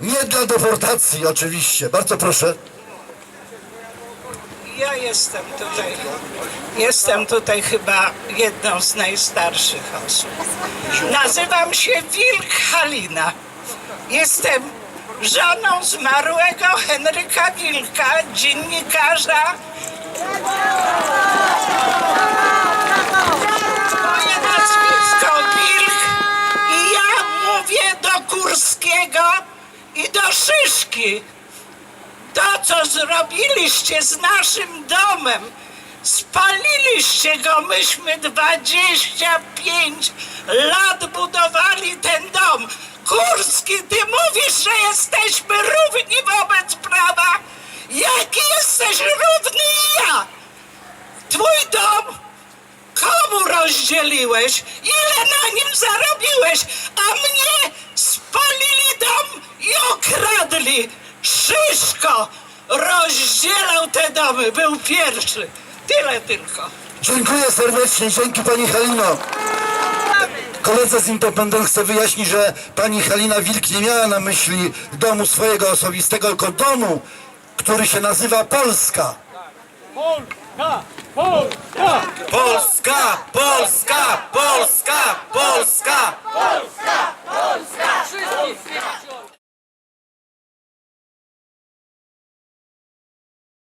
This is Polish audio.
Nie dla deportacji oczywiście. Bardzo proszę. Ja jestem tutaj, jestem tutaj chyba jedną z najstarszych osób. Nazywam się Wilk Halina. Jestem żoną zmarłego Henryka Wilka, dziennikarza. Moje nazwisko Wilk i ja mówię do Kurskiego i do Szyszki. To, co zrobiliście z naszym domem, spaliliście go. Myśmy 25 lat budowali ten dom. Kurski, ty mówisz, że jesteśmy równi wobec prawa. Jaki jesteś równy ja? Twój dom komu rozdzieliłeś? Ile na nim zarobiłeś? A mnie okradli. Szyszko rozdzielał te domy, był pierwszy. Tyle tylko. Dziękuję serdecznie. Dzięki pani Halino. Koledze z Independent chce wyjaśnić, że pani Halina Wilk nie miała na myśli domu swojego osobistego, tylko domu, który się nazywa Polska. Polska! Polska! Polska, Polska, Polska, Polska!